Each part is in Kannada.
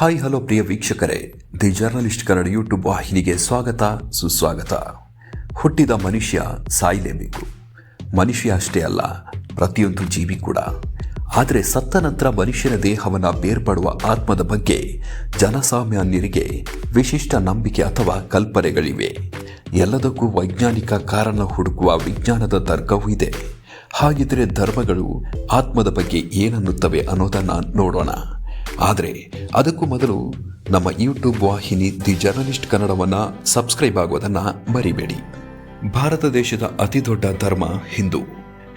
ಹಾಯ್ ಹಲೋ ಪ್ರಿಯ ವೀಕ್ಷಕರೇ. ದಿ ಜರ್ನಲಿಸ್ಟ್ ಕನ್ನಡ ಯೂಟ್ಯೂಬ್ ವಾಹಿನಿಗೆ ಸ್ವಾಗತ, ಸುಸ್ವಾಗತ. ಹುಟ್ಟಿದ ಮನುಷ್ಯ ಸಾಯಲೇಬೇಕು ಮನುಷ್ಯ ಅಷ್ಟೇ ಅಲ್ಲ, ಪ್ರತಿಯೊಂದು ಜೀವಿ ಕೂಡ. ಆದರೆ ಸತ್ತ ನಂತರ ಮನುಷ್ಯನ ದೇಹವನ್ನು ಬೇರ್ಪಡುವ ಆತ್ಮದ ಬಗ್ಗೆ ಜನಸಾಮಾನ್ಯರಿಗೆ ವಿಶಿಷ್ಟ ನಂಬಿಕೆ ಅಥವಾ ಕಲ್ಪನೆಗಳಿವೆ. ಎಲ್ಲದಕ್ಕೂ ವೈಜ್ಞಾನಿಕ ಕಾರಣ ಹುಡುಕುವ ವಿಜ್ಞಾನದ ತರ್ಕವೂ ಇದೆ. ಹಾಗಿದ್ರೆ ಧರ್ಮಗಳು ಆತ್ಮದ ಬಗ್ಗೆ ಏನನ್ನುತ್ತವೆ ಅನ್ನೋದನ್ನು ನೋಡೋಣ. ಆದರೆ ಅದಕ್ಕೂ ಮೊದಲು ನಮ್ಮ ಯೂಟ್ಯೂಬ್ ವಾಹಿನಿ ದಿ ಜರ್ನಲಿಸ್ಟ್ ಕನ್ನಡವನ್ನು ಸಬ್ಸ್ಕ್ರೈಬ್ ಆಗೋದನ್ನು ಮರಿಬೇಡಿ. ಭಾರತ ದೇಶದ ಅತಿದೊಡ್ಡ ಧರ್ಮ ಹಿಂದೂ.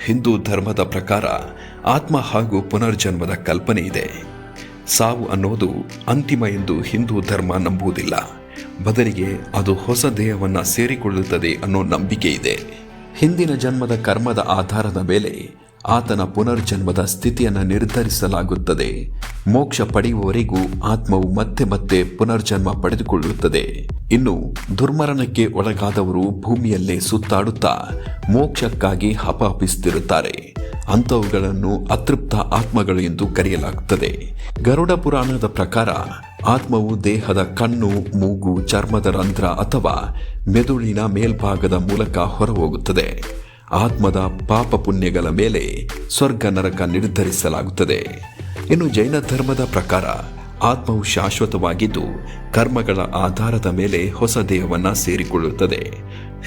ಹಿಂದೂ ಧರ್ಮದ ಪ್ರಕಾರ ಆತ್ಮ ಹಾಗೂ ಪುನರ್ಜನ್ಮದ ಕಲ್ಪನೆ ಇದೆ. ಸಾವು ಅನ್ನೋದು ಅಂತಿಮ ಎಂದು ಹಿಂದೂ ಧರ್ಮ ನಂಬುವುದಿಲ್ಲ. ಬದಲಿಗೆ ಅದು ಹೊಸ ದೇಹವನ್ನು ಸೇರಿಕೊಳ್ಳುತ್ತದೆ ಅನ್ನೋ ನಂಬಿಕೆ ಇದೆ. ಹಿಂದಿನ ಜನ್ಮದ ಕರ್ಮದ ಆಧಾರದ ಮೇಲೆ ಆತನ ಪುನರ್ಜನ್ಮದ ಸ್ಥಿತಿಯನ್ನು ನಿರ್ಧರಿಸಲಾಗುತ್ತದೆ. ಮೋಕ್ಷ ಪಡೆಯುವವರೆಗೂ ಆತ್ಮವು ಮತ್ತೆ ಮತ್ತೆ ಪುನರ್ಜನ್ಮ ಪಡೆದುಕೊಳ್ಳುತ್ತದೆ. ಇನ್ನು ದುರ್ಮರಣಕ್ಕೆ ಒಳಗಾದವರು ಭೂಮಿಯಲ್ಲೇ ಸುತ್ತಾಡುತ್ತಾ ಮೋಕ್ಷಕ್ಕಾಗಿ ಹಪಹಪಿಸುತ್ತಿರುತ್ತಾರೆ ಅಂಥವುಗಳನ್ನು ಅತೃಪ್ತ ಆತ್ಮಗಳು ಎಂದು ಕರೆಯಲಾಗುತ್ತದೆ. ಗರುಡ ಪುರಾಣದ ಪ್ರಕಾರ ಆತ್ಮವು ದೇಹದ ಕಣ್ಣು, ಮೂಗು, ಚರ್ಮದ ರಂಧ್ರ ಅಥವಾ ಮೆದುಳಿನ ಮೇಲ್ಭಾಗದ ಮೂಲಕ ಹೊರಹೋಗುತ್ತದೆ. ಆತ್ಮದ ಪಾಪ ಪುಣ್ಯಗಳ ಮೇಲೆ ಸ್ವರ್ಗ ನರಕ ನಿರ್ಧರಿಸಲಾಗುತ್ತದೆ. ಇನ್ನು ಜೈನ ಧರ್ಮದ ಪ್ರಕಾರ ಆತ್ಮವು ಶಾಶ್ವತವಾಗಿದ್ದು ಕರ್ಮಗಳ ಆಧಾರದ ಮೇಲೆ ಹೊಸ ದೇಹವನ್ನು ಸೇರಿಕೊಳ್ಳುತ್ತದೆ.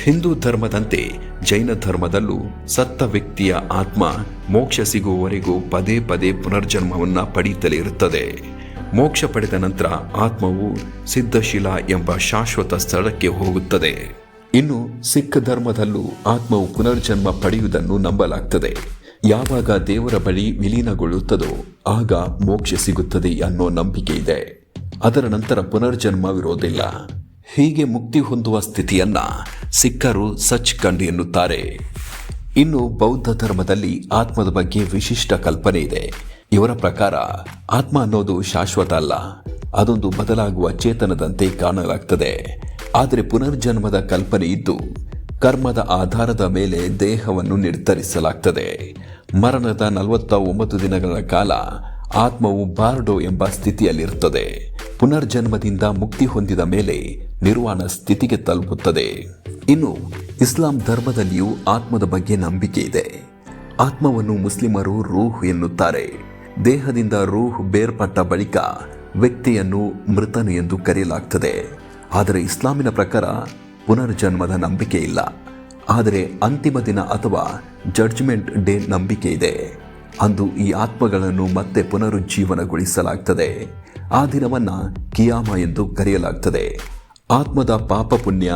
ಹಿಂದೂ ಧರ್ಮದಂತೆ ಜೈನ ಧರ್ಮದಲ್ಲೂ ಸತ್ತ ವ್ಯಕ್ತಿಯ ಆತ್ಮ ಮೋಕ್ಷ ಸಿಗುವವರೆಗೂ ಪದೇ ಪದೇ ಪುನರ್ಜನ್ಮವನ್ನು ಪಡೆಯುತ್ತಲೇ ಇರುತ್ತದೆ. ಮೋಕ್ಷ ಪಡೆದ ನಂತರ ಆತ್ಮವು ಸಿದ್ಧಶಿಲಾ ಎಂಬ ಶಾಶ್ವತ ಸ್ಥಳಕ್ಕೆ ಹೋಗುತ್ತದೆ. ಇನ್ನು ಸಿಖ್ ಧರ್ಮದಲ್ಲೂ ಆತ್ಮವು ಪುನರ್ಜನ್ಮ ಪಡೆಯುವುದನ್ನು ನಂಬಲಾಗ್ತದೆ. ಯಾವಾಗ ದೇವರ ಬಳಿ ವಿಲೀನಗೊಳ್ಳುತ್ತದೋ ಆಗ ಮೋಕ್ಷ ಸಿಗುತ್ತದೆ ಅನ್ನೋ ನಂಬಿಕೆ ಇದೆ. ಅದರ ನಂತರ ಪುನರ್ಜನ್ಮವಿರೋದಿಲ್ಲ ಹೀಗೆ ಮುಕ್ತಿ ಹೊಂದುವ ಸ್ಥಿತಿಯನ್ನ ಸಿಖ್ಖರು ಸಚ್ ಕಂಡ್ ಎನ್ನುತ್ತಾರೆ. ಇನ್ನು ಬೌದ್ಧ ಧರ್ಮದಲ್ಲಿ ಆತ್ಮದ ಬಗ್ಗೆ ವಿಶಿಷ್ಟ ಕಲ್ಪನೆ ಇದೆ. ಇವರ ಪ್ರಕಾರ ಆತ್ಮ ಅನ್ನೋದು ಶಾಶ್ವತ ಅಲ್ಲ. ಅದೊಂದು ಬದಲಾಗುವ ಚೇತನದಂತೆ ಕಾಣಲಾಗ್ತದೆ. ಆದರೆ ಪುನರ್ಜನ್ಮದ ಕಲ್ಪನೆ ಇದ್ದು, ಕರ್ಮದ ಆಧಾರದ ಮೇಲೆ ದೇಹವನ್ನು ನಿರ್ಧರಿಸಲಾಗ್ತದೆ. ಮರಣದ ನಲವತ್ತ ಒಂಬತ್ತು ದಿನಗಳ ಕಾಲ ಆತ್ಮವು ಬಾರ್ಡೋ ಎಂಬ ಸ್ಥಿತಿಯಲ್ಲಿರುತ್ತದೆ. ಪುನರ್ಜನ್ಮದಿಂದ ಮುಕ್ತಿ ಹೊಂದಿದ ಮೇಲೆ ನಿರ್ವಾಣ ಸ್ಥಿತಿಗೆ ತಲುಪುತ್ತದೆ. ಇನ್ನು, ಇಸ್ಲಾಂ ಧರ್ಮದಲ್ಲಿಯೂ ಆತ್ಮದ ಬಗ್ಗೆ ನಂಬಿಕೆ ಇದೆ. ಆತ್ಮವನ್ನು ಮುಸ್ಲಿಮರು ರೂಹ್ ಎನ್ನುತ್ತಾರೆ. ದೇಹದಿಂದ ರೂಹ್ ಬೇರ್ಪಟ್ಟ ಬಳಿಕ ವ್ಯಕ್ತಿಯನ್ನು ಮೃತನು ಎಂದು ಕರೆಯಲಾಗ್ತದೆ. ಆದರೆ ಇಸ್ಲಾಮಿನ ಪ್ರಕಾರ ಪುನರ್ಜನ್ಮದ ನಂಬಿಕೆ ಇಲ್ಲ. ಆದರೆ ಅಂತಿಮ ದಿನ ಅಥವಾ ಜಡ್ಜ್ಮೆಂಟ್ ಡೇ ನಂಬಿಕೆ ಇದೆ. ಅಂದು ಈ ಆತ್ಮಗಳನ್ನು ಮತ್ತೆ ಪುನರುಜ್ಜೀವನಗೊಳಿಸಲಾಗ್ತದೆ. ಆ ದಿನವನ್ನ ಕಿಯಾಮ ಎಂದು ಕರೆಯಲಾಗ್ತದೆ. ಆತ್ಮದ ಪಾಪ ಪುಣ್ಯ,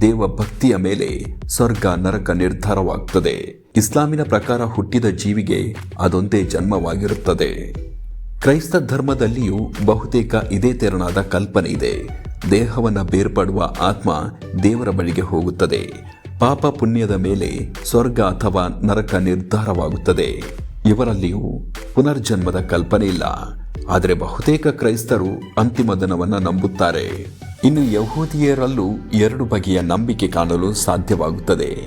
ದೇವ ಭಕ್ತಿಯ ಮೇಲೆ ಸ್ವರ್ಗ ನರಕ ನಿರ್ಧಾರವಾಗ್ತದೆ. ಇಸ್ಲಾಮಿನ ಪ್ರಕಾರ ಹುಟ್ಟಿದ ಜೀವಿಗೆ ಅದೊಂದೇ ಜನ್ಮವಾಗಿರುತ್ತದೆ. ಕ್ರೈಸ್ತ ಧರ್ಮದಲ್ಲಿಯೂ ಬಹುತೇಕ ಇದೇ ತೆರನಾದ ಕಲ್ಪನೆ ಇದೆ. ದೇಹವನ್ನು ಬೇರ್ಪಡುವ ಆತ್ಮ ದೇವರ ಬಳಿಗೆ ಹೋಗುತ್ತದೆ. ಪಾಪ ಪುಣ್ಯದ ಮೇಲೆ ಸ್ವರ್ಗ ಅಥವಾ ನರಕ ನಿರ್ಧಾರವಾಗುತ್ತದೆ. ಇವರಲ್ಲಿಯೂ ಪುನರ್ಜನ್ಮದ ಕಲ್ಪನೆ ಇಲ್ಲ. ಆದರೆ ಬಹುತೇಕ ಕ್ರೈಸ್ತರು ಅಂತಿಮ ದಿನವನ್ನು ನಂಬುತ್ತಾರೆ. ಇನ್ನು ಯಹೂದಿಯರಲ್ಲೂ ಎರಡು ಬಗೆಯ ನಂಬಿಕೆ ಕಾಣಲು ಸಾಧ್ಯವಾಗುತ್ತದೆ.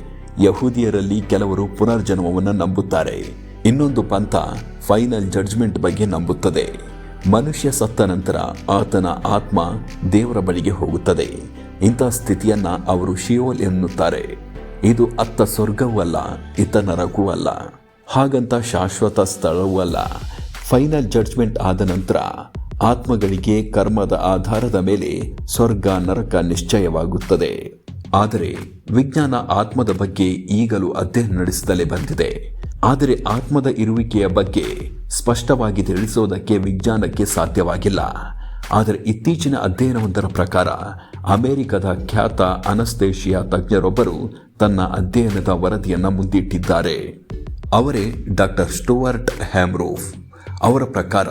ಯಹೂದಿಯರಲ್ಲಿ ಕೆಲವರು ಪುನರ್ಜನ್ಮವನ್ನು ನಂಬುತ್ತಾರೆ. ಇನ್ನೊಂದು ಪಂಥ ಫೈನಲ್ ಜಡ್ಜ್ಮೆಂಟ್ ಬಗ್ಗೆ ನಂಬುತ್ತದೆ. ಮನುಷ್ಯ ಸತ್ತ ನಂತರ ಆತನ ಆತ್ಮ ದೇವರ ಬಳಿಗೆ ಹೋಗುತ್ತದೆ. ಇಂಥ ಸ್ಥಿತಿಯನ್ನ ಅವರು ಶಿಯೋಲ್ ಎನ್ನುತ್ತಾರೆ. ಇದು ಅತ್ತ ಸ್ವರ್ಗವೂ ಅಲ್ಲ, ಇತ್ತ ನರಕವೂ ಅಲ್ಲ. ಹಾಗಂತ ಶಾಶ್ವತ ಸ್ಥಳವೂ ಅಲ್ಲ. ಫೈನಲ್ ಜಡ್ಜ್ಮೆಂಟ್ ಆದ ನಂತರ ಆತ್ಮಗಳಿಗೆ ಕರ್ಮದ ಆಧಾರದ ಮೇಲೆ ಸ್ವರ್ಗ, ನರಕ ನಿಶ್ಚಯವಾಗುತ್ತದೆ. ಆದರೆ ವಿಜ್ಞಾನ ಆತ್ಮದ ಬಗ್ಗೆ ಈಗಲೂ ಅಧ್ಯಯನ ನಡೆಸುತ್ತಲೇ ಬಂದಿದೆ. ಆದರೆ ಆತ್ಮದ ಇರುವಿಕೆಯ ಬಗ್ಗೆ ಸ್ಪಷ್ಟವಾಗಿ ತಿಳಿಸೋದಕ್ಕೆ, ವಿಜ್ಞಾನಕ್ಕೆ ಸಾಧ್ಯವಾಗಿಲ್ಲ. ಆದರೆ ಇತ್ತೀಚಿನ ಅಧ್ಯಯನವೊಂದರ ಪ್ರಕಾರ, ಅಮೆರಿಕದ ಖ್ಯಾತ ಅನಸ್ತೇಷಿಯಾ ತಜ್ಞರೊಬ್ಬರು ತನ್ನ ಅಧ್ಯಯನದ ವರದಿಯನ್ನು ಮುಂದಿಟ್ಟಿದ್ದಾರೆ. ಅವರೇ ಡಾಕ್ಟರ್ ಸ್ಟುವರ್ಟ್ ಹ್ಯಾಮ್ರೋಫ್. ಅವರ ಪ್ರಕಾರ,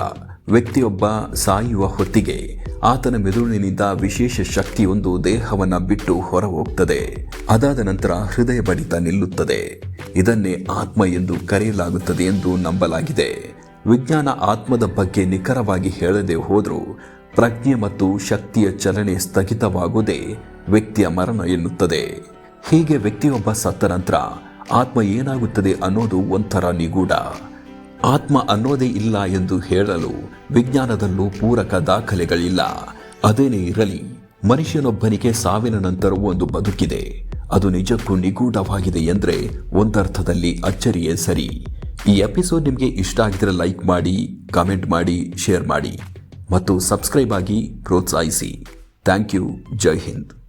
ವ್ಯಕ್ತಿಯೊಬ್ಬ ಸಾಯುವ ಹೊತ್ತಿಗೆ ಆತನ ಮೆದುಳಿನಿಂದ ವಿಶೇಷ ಶಕ್ತಿಯೊಂದು ದೇಹವನ್ನು ಬಿಟ್ಟು ಹೊರ ಹೋಗ್ತದೆ ಅದಾದ ನಂತರ ಹೃದಯ ಬಡಿತ ನಿಲ್ಲುತ್ತದೆ. ಇದನ್ನೇ ಆತ್ಮ ಎಂದು ಕರೆಯಲಾಗುತ್ತದೆ ಎಂದು ನಂಬಲಾಗಿದೆ. ವಿಜ್ಞಾನ ಆತ್ಮದ ಬಗ್ಗೆ ನಿಖರವಾಗಿ ಹೇಳದೆ ಹೋದರೂ ಪ್ರಜ್ಞೆ ಮತ್ತು ಶಕ್ತಿಯ ಚಲನೆ ಸ್ಥಗಿತವಾಗುವುದೇ ವ್ಯಕ್ತಿಯ ಮರಣ ಎನ್ನುತ್ತದೆ. ಹೀಗೆ ವ್ಯಕ್ತಿಯೊಬ್ಬ ಸತ್ತ ನಂತರ ಆತ್ಮ ಏನಾಗುತ್ತದೆ ಅನ್ನೋದು ಒಂಥರ ನಿಗೂಢ. ಆತ್ಮ ಅನ್ನೋದೇ ಇಲ್ಲ ಎಂದು ಹೇಳಲು ವಿಜ್ಞಾನದಲ್ಲೂ ಪೂರಕ ದಾಖಲೆಗಳಿಲ್ಲ. ಅದೇನೇ ಇರಲಿ, ಮನುಷ್ಯನೊಬ್ಬನಿಗೆ ಸಾವಿನ ನಂತರವೂ ಒಂದು ಬದುಕಿದೆ. ಅದು ನಿಜಕ್ಕೂ ನಿಗೂಢವಾಗಿದೆ ಎಂದರೆ ಒಂದರ್ಥದಲ್ಲಿ ಅಚ್ಚರಿಯೇ ಸರಿ. ಈ ಎಪಿಸೋಡ್ ನಿಮಗೆ ಇಷ್ಟ ಆಗಿದ್ರೆ ಲೈಕ್ ಮಾಡಿ, ಕಾಮೆಂಟ್ ಮಾಡಿ, ಶೇರ್ ಮಾಡಿ. ಮತ್ತು ಸಬ್ಸ್ಕ್ರೈಬ್ ಆಗಿ ಪ್ರೋತ್ಸಾಹಿಸಿ. Thank you. ಜೈ ಹಿಂದ್.